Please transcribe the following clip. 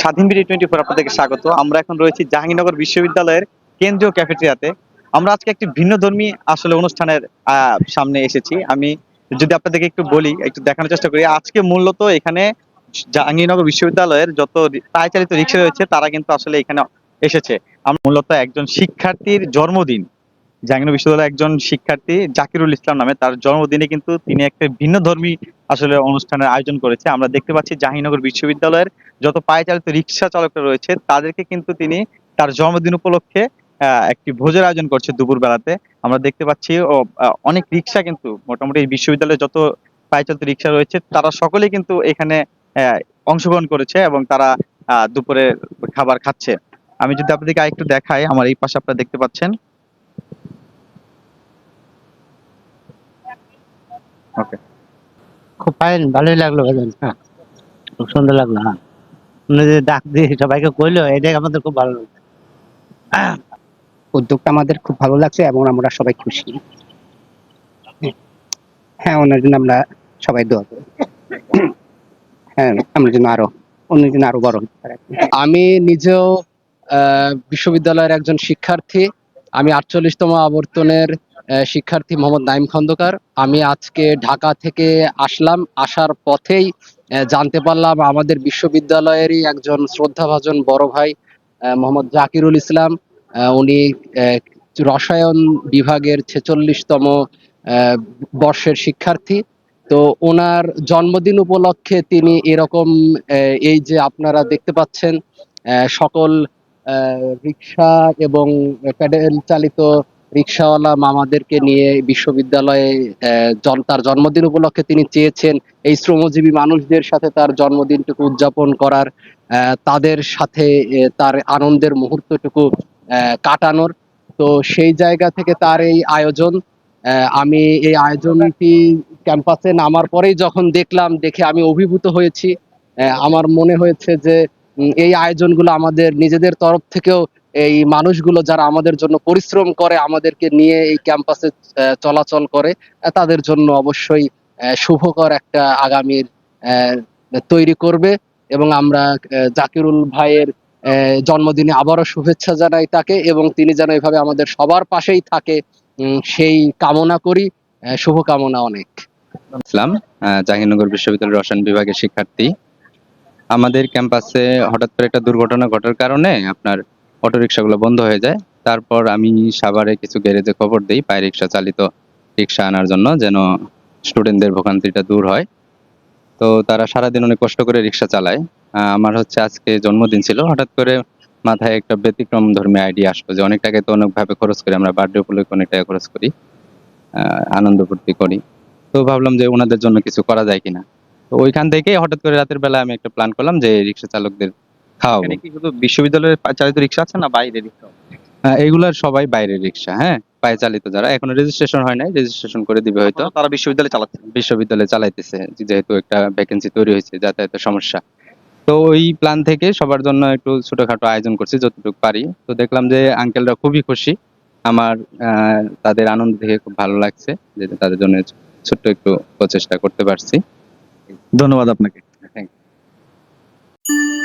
স্বাধীন BD twenty four আপনাদেরকে স্বাগত। আমরা এখন রয়েছি জাহাঙ্গীরনগর বিশ্ববিদ্যালয়ের কেন্দ্রীয় ক্যাফেটেরিয়াতে। আমরা আজকে একটি ভিন্ন ধর্মী আসলে অনুষ্ঠানের সামনে এসেছি। আমি যদি আপনাদেরকে একটু বলি, একটু দেখানোর চেষ্টা করি, আজকে মূলত এখানে জাহাঙ্গীরনগর বিশ্ববিদ্যালয়ের যত চালিত রিক্সা রয়েছে, তারা কিন্তু আসলে এখানে এসেছে। আমরা মূলত একজন শিক্ষার্থীর জন্মদিন। জাহাঙ্গীরনগর বিশ্ববিদ্যালয়ের একজন শিক্ষার্থী জাকিরুল ইসলাম নামে তার জন্মদিনে কিন্তু তিনি একটা ভিন্ন ধর্মী আসলে অনুষ্ঠানের আয়োজন করেছে। আমরা দেখতে পাচ্ছি জাহিনগর বিশ্ববিদ্যালয়ের যত পায়ে চালিত রিক্সা চালকরা রয়েছে, তাদেরকে কিন্তু তিনি তার জন্মদিন উপলক্ষে একটি ভোজের আয়োজন করছে দুপুর বেলাতে আমরা দেখতে পাচ্ছি অনেক রিক্সা কিন্তু মোটামুটি বিশ্ববিদ্যালয়ে যত পায়ে চালিত রিক্সা রয়েছে, তারা সকলে কিন্তু এখানে অংশগ্রহণ করেছে এবং তারা দুপুরে খাবার খাচ্ছে। আমি যদি আপনাদেরকে আরেকটু দেখাই, আমার এই পাশে আপনারা দেখতে পাচ্ছেন। ওকে। ফাইন ভালোই লাগল ভাইজান হ্যাঁ। খুব সুন্দর লাগল হ্যাঁ। উনি যে ডাক দিয়ে সবাইকে কইলো এটাই আমাদের খুব ভালো লাগল। উদ্যোগটা আমাদের খুব ভালো লাগছে এবং আমরা সবাই খুশি। হ্যাঁ ওনার জন্য আমরা সবাই দোয়া করি। হ্যাঁ আমরা যেন আরও অন্য যেন আরও বড় হতে পারে। আমি নিজেও আহ, বিশ্ববিদ্যালয়ের একজন শিক্ষার্থী। আমি আটচল্লিশতম আবর্তনের শিক্ষার্থী মোহাম্মদ নাইম খন্দকার। আমি আজকে ঢাকা থেকে আসলাম। আসার পথেই জানতে পারলাম আমাদের বিশ্ববিদ্যালয়েরই একজন শ্রদ্ধাভাজন বড় ভাই মোহাম্মদ জাকিরুল ইসলাম। উনি রসায়ন বিভাগের ছেচল্লিশতম বর্ষের শিক্ষার্থী। তো ওনার জন্মদিন উপলক্ষে তিনি এরকম এই যে আপনারা দেখতে পাচ্ছেন সকল রিক্সা এবং প্যাডেল চালিত রিক্সাওয়ালা মামাদেরকে নিয়ে বিশ্ববিদ্যালয়ে তার জন্মদিন উপলক্ষে তিনি চেয়েছেন এই শ্রমজীবী মানুষদের সাথে তার জন্মদিনটুকু উদযাপন করার তাদের সাথে তার আনন্দের মুহূর্তটুকু কাটানোর। তো সেই জায়গা থেকে তার এই আয়োজন আমি এই আয়োজনটি ক্যাম্পাসে নামার পরেই যখন দেখলাম, দেখে আমি অভিভূত হয়েছি। আমার মনে হয়েছে যে এই আয়োজনগুলো আমাদের নিজেদের তরফ থেকেও এই মানুষগুলো যারা আমাদের জন্য পরিশ্রম করে, আমাদেরকে নিয়ে এই ক্যাম্পাসে চলাচল করে তাদের জন্য অবশ্যই শুভকর একটা আগামীর তৈরি করবে এবং আমরা জাকিরুল ভাইয়ের জন্মদিনে আবারও শুভেচ্ছা জানাই তাকে এবং তিনি যেন এভাবে আমাদের সবার পাশেই থাকে সেই কামনা করি। শুভকামনা অনেক। ইসলাম জাহাঙ্গীরনগর বিশ্ববিদ্যালয়ের রসায়ন বিভাগের শিক্ষার্থী। আমাদের ক্যাম্পাসে হঠাৎ করে একটা দুর্ঘটনা ঘটার কারণে আপনার অটো রিক্সাগুলো বন্ধ হয়ে যায়। তারপর আমি সাভারে কিছু গ্যারেজে খবর দিই, পায়ে রিক্সা চালিত রিক্সা আনার জন্য যেন স্টুডেন্টদের ভোগান্তিটা দূর হয়। তো তারা সারাদিন অনেক কষ্ট করে রিক্সা চালায়। আমার হচ্ছে আজকে জন্মদিন ছিল। হঠাৎ করে মাথায় একটা ব্যতিক্রম ধর্মী আইডিয়া আসলো যে অনেক টাকা তো অনেকভাবে খরচ করি, আমরা বার্থডে উপলক্ষে অনেক টাকা খরচ করি আনন্দ ফুর্তি করি। তো ভাবলাম যে ওনাদের জন্য কিছু করা যায় কিনা। তো ওইখান থেকে হঠাৎ করে রাতের বেলা আমি একটা প্ল্যান করলাম যে রিক্সা চালকদের খাওয়াবো। এখানে কি শুধু বিশ্ববিদ্যালয়ের চালিত রিক্সা আছে না বাইরে রিক্সা এগুলার সবাই বাইরের রিক্সা হ্যাঁ পায়ে চালিত যারা। এখনও রেজিস্ট্রেশন হয় নাই রেজিস্ট্রেশন করে দিবে হয়তো। তারা বিশ্ববিদ্যালয়ে চালাচ্ছে? বিশ্ববিদ্যালয়ে চালাইতেছে যেহেতু একটা ভ্যাকেন্সি তৈরি হয়েছে যাতায়াতের সমস্যা। তো ওই প্ল্যান থেকে সবার জন্য একটু ছোটখাটো আয়োজন করছি যতটুকু পারি। তো দেখলাম যে আঙ্কেলরা খুবই খুশি। আমার আহ, তাদের আনন্দ দেখে খুব ভালো লাগছে যে তাদের জন্য ছোট্ট একটু প্রচেষ্টা করতে পারছি। ধন্যবাদ আপনাকে Thank you.